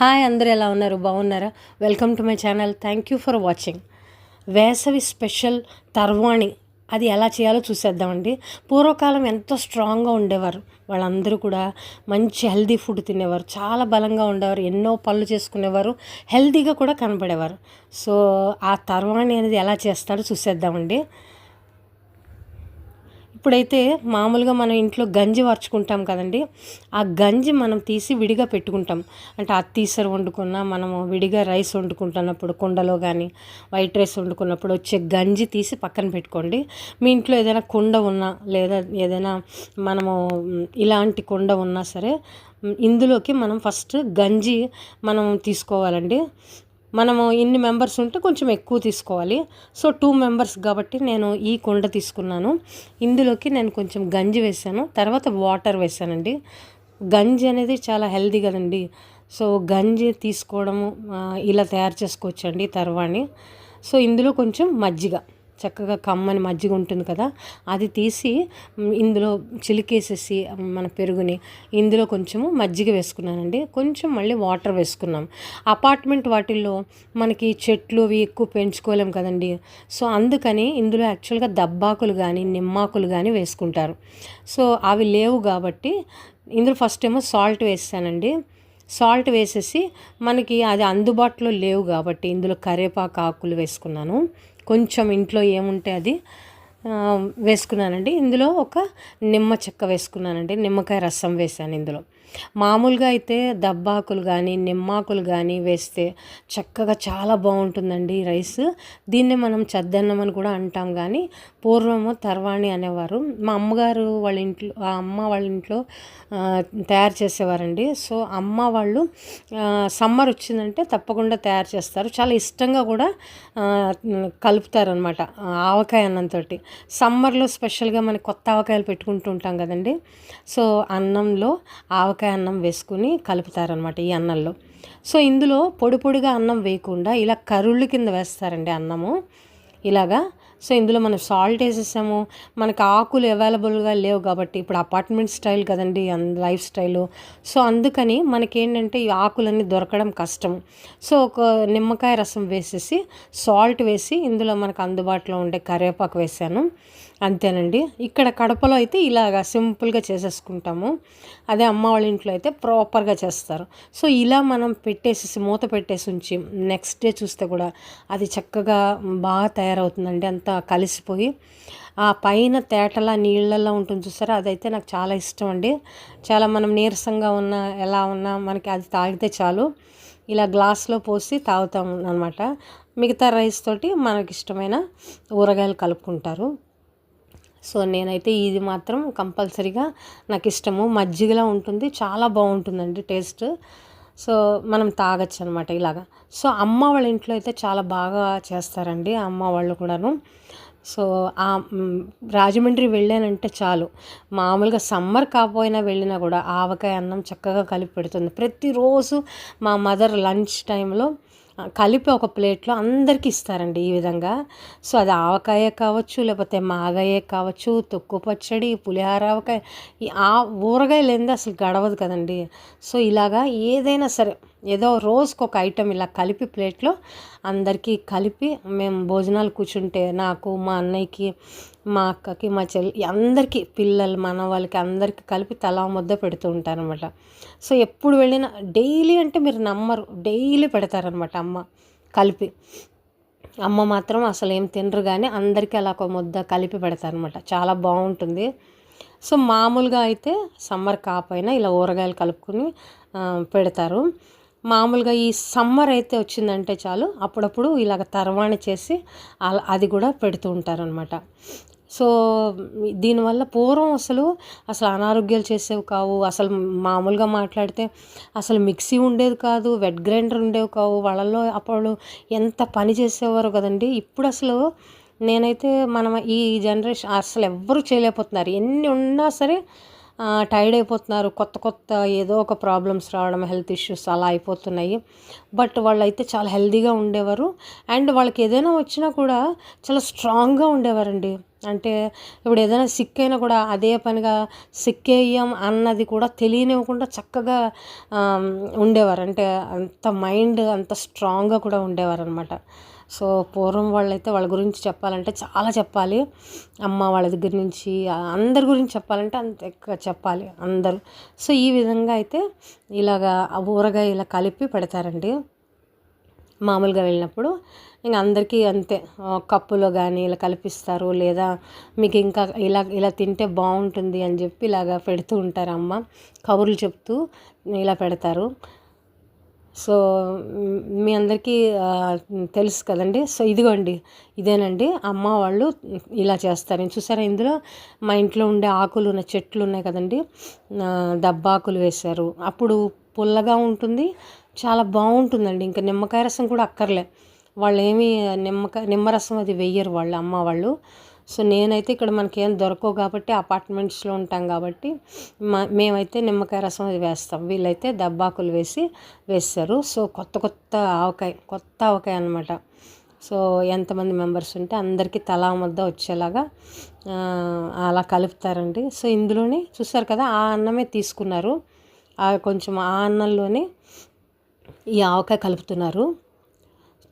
Hi అందరూ ఎలా ఉన్నారు? బాగున్నారా? Welcome to my channel. Thank you for watching. వేసవి స్పెషల్ తర్వాణి అది ఎలా చేయాలో చూసేద్దామండి. పూర్వకాలం ఎంతో స్ట్రాంగ్గా ఉండేవారు. వాళ్ళందరూ కూడా మంచి హెల్దీ ఫుడ్ తినేవారు. చాలా బలంగా ఉండేవారు. ఎన్నో పనులు చేసుకునేవారు. హెల్దీగా కూడా కనపడేవారు. సో ఆ తర్వాణి అనేది ఎలా చేస్తారో చూసేద్దామండి. ఇప్పుడైతే మామూలుగా మనం ఇంట్లో గంజి వార్చుకుంటాం కదండి ఆ గంజి మనం తీసి విడిగా పెట్టుకుంటాం. అంటే అత్తీసర వండుకున్నా మనము విడిగా రైస్ వండుకుంటున్నప్పుడు కుండలో కానీ వైట్ రైస్ వండుకున్నప్పుడు వచ్చే గంజి తీసి పక్కన పెట్టుకోండి. మీ ఇంట్లో ఏదైనా కుండ ఉన్నా లేదా ఏదైనా మనము ఇలాంటి కుండ ఉన్నా సరే ఇందులోకి మనం ఫస్ట్ గంజి మనం తీసుకోవాలండి. మనము ఇన్ని మెంబర్స్ ఉంటే కొంచెం ఎక్కువ తీసుకోవాలి. సో టూ మెంబర్స్ కాబట్టి నేను ఈ కుండ తీసుకున్నాను. ఇందులోకి నేను కొంచెం గంజి వేసాను. తర్వాత వాటర్ వేసానండి. గంజి అనేది చాలా హెల్దీ కదండి. సో గంజి తీసుకోవడము ఇలా తయారు చేసుకోవచ్చండి తర్వాణి. సో ఇందులో కొంచెం మజ్జిగ. చక్కగా కమ్మని మజ్జిగ ఉంటుంది కదా అది తీసి ఇందులో చిలికేసేసి మన పెరుగుని ఇందులో కొంచెము మజ్జిగ వేసుకున్నానండి. కొంచెం మళ్ళీ వాటర్ వేసుకున్నాం. అపార్ట్మెంట్ వాటిల్లో మనకి చెట్లు అవి ఎక్కువ పెంచుకోలేం కదండి. సో అందుకని ఇందులో యాక్చువల్గా దబ్బాకులు కానీ నిమ్మాకులు కానీ వేసుకుంటారు. సో అవి లేవు కాబట్టి ఇందులో ఫస్ట్ ఏమో సాల్ట్ వేసానండి సాల్ట్ వేసేసి మనకి అది అందుబాటులో లేవు కాబట్టి ఇందులో కరివేపాకు ఆకులు వేసుకున్నాను. కొంచెం ఇంట్లో ఏముంటే అది వేసుకున్నానండి. ఇందులో ఒక నిమ్మ చెక్క వేసుకున్నానండి. నిమ్మకాయ రసం వేసాను ఇందులో. మామూలుగా అయితే దబ్బాకులు కానీ నిమ్మాకులు కానీ వేస్తే చక్కగా చాలా బాగుంటుందండి రైస్. దీన్నే మనం చద్దన్నం అని కూడా అంటాం కానీ పూర్వము తర్వాణి అనేవారు. మా అమ్మగారు వాళ్ళ ఇంట్లో ఆ అమ్మ వాళ్ళ ఇంట్లో తయారు చేసేవారండి. సో అమ్మ వాళ్ళు సమ్మర్ వచ్చిందంటే తప్పకుండా తయారు చేస్తారు. చాలా ఇష్టంగా కూడా కలుపుతారనమాట ఆవకాయ అన్నంతో సమ్మర్లో స్పెషల్గా మనకి కొత్త ఆవకాయలు పెట్టుకుంటూ ఉంటాం కదండి. సో అన్నంలో ఆవకాయ అన్నం వేసుకుని కలుపుతారనమాట ఈ అన్నంలో. సో ఇందులో పొడి పొడిగా అన్నం వేయకుండా ఇలా కరుళ్ళు కింద వేస్తారండి అన్నము. ఇలాగా సో ఇందులో మనం సాల్ట్ వేసేసాము. మనకి ఆకులు అవైలబుల్గా లేవు కాబట్టి ఇప్పుడు అపార్ట్మెంట్ స్టైల్ కదండి లైఫ్ స్టైలు. సో అందుకని మనకేంటంటే ఈ ఆకులన్నీ దొరకడం కష్టం. సో ఒక నిమ్మకాయ రసం వేసేసి సాల్ట్ వేసి ఇందులో మనకు అందుబాటులో ఉండే కరివేపాకు వేసాను. అంతేనండి. ఇక్కడ కడపలో అయితే ఇలాగా సింపుల్గా చేసేసుకుంటాము. అదే అమ్మ వాళ్ళ ఇంట్లో అయితే ప్రాపర్గా చేస్తారు. సో ఇలా మనం పెట్టేసేసి మూత పెట్టేసి ఉంచి నెక్స్ట్ డే చూస్తే కూడా అది చక్కగా బాగా తయారవుతుందండి. అంత కలిసిపోయి ఆ పైన తేటలా నీళ్ళల్లో ఉంటుంది చూసారా? అదైతే నాకు చాలా ఇష్టం అండి. చాలా మనం నీరసంగా ఉన్నా ఎలా ఉన్నా మనకి అది తాగితే చాలు. ఇలా గ్లాస్లో పోసి తాగుతాం అనమాట మిగతా రైస్ తోటి మనకి ఇష్టమైన ఊరగాయలు కలుపుకుంటారు. సో నేనైతే ఇది మాత్రం కంపల్సరీగా నాకు ఇష్టము. మజ్జిగలా ఉంటుంది. చాలా బాగుంటుందండి టేస్ట్. సో మనం తాగొచ్చు అనమాట ఇలాగా. సో అమ్మ వాళ్ళ ఇంట్లో అయితే చాలా బాగా చేస్తారండి అమ్మ వాళ్ళు కూడాను. సో ఆ రాజమండ్రి వెళ్ళానంటే చాలు. మామూలుగా సమ్మర్ కాకపోయినా వెళ్ళినా కూడా ఆవకాయ అన్నం చక్కగా కలిపి పెడుతుంది. ప్రతిరోజు మా మదర్ లంచ్ టైంలో కలిపి ఒక ప్లేట్లో అందరికీ ఇస్తారండి ఈ విధంగా. సో అది ఆవకాయ కావచ్చు లేకపోతే మాగాయ కావచ్చు తొక్కు పచ్చడి పులిహార ఆవకాయ ఆ ఊరగాయ లేనిది అసలు గడవదు కదండి. సో ఇలాగా ఏదైనా సరే ఏదో రోజుకు ఒక ఐటెం ఇలా కలిపి ప్లేట్లో అందరికీ కలిపి మేము భోజనాలు కూర్చుంటే నాకు మా అన్నయ్యకి మా అక్కకి మా చెల్లి అందరికీ పిల్లలు మన వాళ్ళకి అందరికీ కలిపి తలా ముద్ద పెడుతూ ఉంటారనమాట సో ఎప్పుడు వెళ్ళినా డైలీ అంటే మీరు నమ్మరు డైలీ పెడతారనమాట అమ్మ కలిపి. అమ్మ మాత్రం అసలు ఏం తినరు కానీ అందరికీ అలా ఒక ముద్ద కలిపి పెడతారనమాట చాలా బాగుంటుంది. సో మామూలుగా అయితే సమ్మర్ కాపైనా ఇలా ఊరగాయలు కలుపుకొని పెడతారు. మామూలుగా ఈ సమ్మర్ అయితే వచ్చిందంటే చాలు అప్పుడప్పుడు ఇలాగ తర్వాణి చేసి అది కూడా పెడుతూ ఉంటారనమాట సో దీనివల్ల పూర్వం అసలు అసలు అనారోగ్యాలు చేసేవి కావు. అసలు మామూలుగా మాట్లాడితే అసలు మిక్సీ ఉండేది కాదు వెట్ గ్రైండర్ ఉండేవి కావు. వాళ్ళల్లో అప్పుడు ఎంత పని చేసేవారు కదండి. ఇప్పుడు అసలు నేనైతే మనం ఈ జనరేషన్ అసలు ఎవ్వరూ చేయలేకపోతున్నారు. ఎన్ని ఉన్నా సరే టైర్డ్ అయిపోతున్నారు. కొత్త కొత్త ఏదో ఒక ప్రాబ్లమ్స్ రావడం హెల్త్ ఇష్యూస్ అలా అయిపోతున్నాయి. బట్ వాళ్ళైతే చాలా హెల్దీగా ఉండేవారు. అండ్ వాళ్ళకి ఏదైనా వచ్చినా కూడా చాలా స్ట్రాంగ్గా ఉండేవారండి. అంటే ఇప్పుడు ఏదైనా సిక్ అయినా కూడా అదే పనిగా సిక్ అయ్యాం అన్నది కూడా తెలియనివ్వకుండా చక్కగా ఉండేవారు. అంటే అంత మైండ్ అంత స్ట్రాంగ్గా కూడా ఉండేవారు అనమాట సో పూర్వం వాళ్ళైతే వాళ్ళ గురించి చెప్పాలంటే చాలా చెప్పాలి. అమ్మ వాళ్ళ దగ్గర నుంచి అందరి గురించి చెప్పాలంటే అంత ఎక్కువ చెప్పాలి అందరూ. సో ఈ విధంగా అయితే ఇలాగా ఊరగాయ ఇలా కలిపి పెడతారండి. మామూలుగా వెళ్ళినప్పుడు ఇంకా అందరికీ అంతే. కప్పులో కానీ ఇలా కల్పిస్తారు లేదా మీకు ఇంకా ఇలా ఇలా తింటే బాగుంటుంది అని చెప్పి ఇలాగ పెడుతూ ఉంటారు అమ్మ కబుర్లు చెప్తూ ఇలా పెడతారు. సో మీ అందరికీ తెలుసు కదండి. సో ఇదిగోండి ఇదేనండి. అమ్మ వాళ్ళు ఇలా చేస్తారు. నేను చూసారా ఇందులో? మా ఇంట్లో ఉండే ఆకులు ఉన్న చెట్లు ఉన్నాయి కదండి. దబ్బాకులు వేశారు. అప్పుడు పుల్లగా ఉంటుంది. చాలా బాగుంటుందండి. ఇంకా నిమ్మకాయ రసం కూడా అక్కర్లే. వాళ్ళు ఏమి నిమ్మకాయ నిమ్మరసం అది వెయ్యరు వాళ్ళు అమ్మ వాళ్ళు. సో నేనైతే ఇక్కడ మనకి ఏం దొరకవు కాబట్టి అపార్ట్మెంట్స్లో ఉంటాం కాబట్టి మా మేమైతే నిమ్మకాయ రసం అది వేస్తాం. వీళ్ళైతే దబ్బాకులు వేసి వేస్తారు. సో కొత్త కొత్త ఆవకాయ కొత్త ఆవకాయ అనమాట సో ఎంతమంది మెంబర్స్ ఉంటే అందరికీ తలా ముద్ద వచ్చేలాగా అలా కలుపుతారండి. సో ఇందులోనే చూసారు కదా ఆ అన్నమే తీసుకున్నారు. కొంచెం ఆ అన్నంలోనే ఈ ఆవకాయ కలుపుతున్నారు.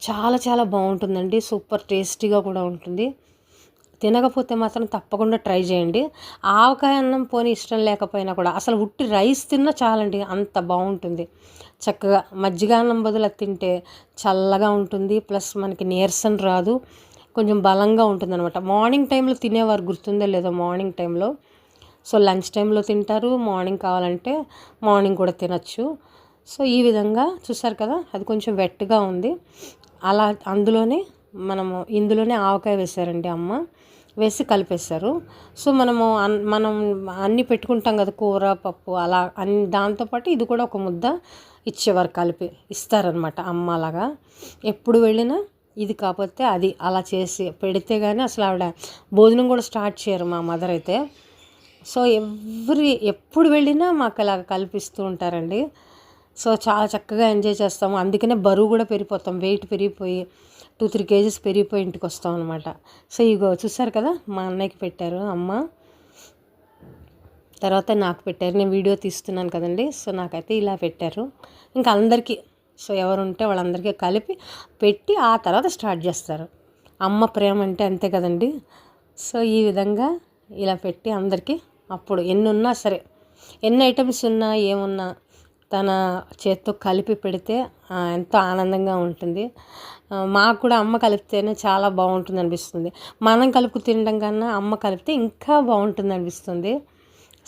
చాలా చాలా బాగుంటుందండి. సూపర్ టేస్టీగా కూడా ఉంటుంది. తినకపోతే మాత్రం తప్పకుండా ట్రై చేయండి. ఆవకాయ అన్నం పోని ఇష్టం లేకపోయినా కూడా అసలు ఉట్టి రైస్ తిన్నా చాలండి అంత బాగుంటుంది. చక్కగా మజ్జిగ అన్నం బదులు తింటే చల్లగా ఉంటుంది ప్లస్ మనకి నీరసం రాదు కొంచెం బలంగా ఉంటుంది అనమాట మార్నింగ్ టైంలో తినేవారు గుర్తుందో లేదో మార్నింగ్ టైంలో. సో లంచ్ టైంలో తింటారు మార్నింగ్ కావాలంటే మార్నింగ్ కూడా తినచ్చు. సో ఈ విధంగా చూసారు కదా అది కొంచెం వెట్గా ఉంది. అలా అందులోనే మనము ఇందులోనే ఆవకాయ వేశారండి అమ్మ. వేసి కలిపేస్తారు. సో మనము మనం అన్నీ పెట్టుకుంటాం కదా కూర పప్పు అలా అన్ని దాంతోపాటు ఇది కూడా ఒక ముద్ద ఇచ్చేవారు కలిపి ఇస్తారనమాట అమ్మ అలాగా ఎప్పుడు వెళ్ళినా ఇది కాకపోతే అది అలా చేసి పెడితే కానీ అసలు ఆవిడ భోజనం కూడా స్టార్ట్ చేయరు మా మదర్ అయితే. సో ఎవ్రీ ఎప్పుడు వెళ్ళినా మాకు అలా కల్పిస్తూ ఉంటారండి. సో చాలా చక్కగా ఎంజాయ్ చేస్తాము. అందుకనే బరువు కూడా పెరిగిపోతాం. వెయిట్ పెరిగిపోయి టూ త్రీ కేజీస్ పెరిగిపోయి ఇంటికి వస్తాం అనమాట సో ఇగో చూసారు కదా మా అన్నయ్యకి పెట్టారు అమ్మ. తర్వాత నాకు పెట్టారు. నేను వీడియో తీస్తున్నాను కదండి. సో నాకైతే ఇలా పెట్టారు. ఇంకా అందరికీ సో ఎవరు ఉంటే వాళ్ళందరికీ కలిపి పెట్టి ఆ తర్వాత స్టార్ట్ చేస్తారు. అమ్మ ప్రేమ అంటే అంతే కదండి. సో ఈ విధంగా ఇలా పెట్టి అందరికీ అప్పుడు ఎన్ని ఉన్నా సరే ఎన్ని ఐటమ్స్ ఉన్నా ఏమున్నా తన చేత్తో కలిపి పెడితే ఎంతో ఆనందంగా ఉంటుంది. మాకు కూడా అమ్మ కలిపితేనే చాలా బాగుంటుంది అనిపిస్తుంది. మనం కలుపు తినడం కన్నా అమ్మ కలిపితే ఇంకా బాగుంటుంది అనిపిస్తుంది.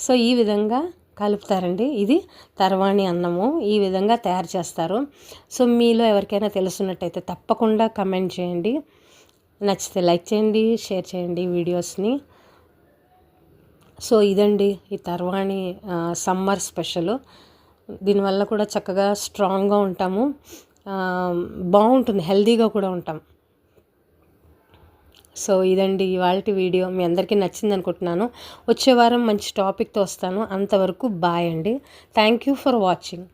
సో ఈ విధంగా కలుపుతారండి. ఇది తర్వాణి అన్నము. ఈ విధంగా తయారు చేస్తారు. సో మీలో ఎవరికైనా తెలుసున్నట్టయితే తప్పకుండా కమెంట్ చేయండి. నచ్చితే లైక్ చేయండి షేర్ చేయండి వీడియోస్ని. సో ఇదండి ఈ తర్వాణి సమ్మర్ స్పెషల్. దీనివల్ల కూడా చక్కగా స్ట్రాంగ్గా ఉంటాము. బాగుంటుంది హెల్దీగా కూడా ఉంటాం. సో ఇదండి ఇవాళ వీడియో. మీ అందరికీ నచ్చింది అనుకుంటున్నాను. వచ్చే వారం మంచి టాపిక్తో వస్తాను. అంతవరకు బాయ్ అండి. Thank you for watching.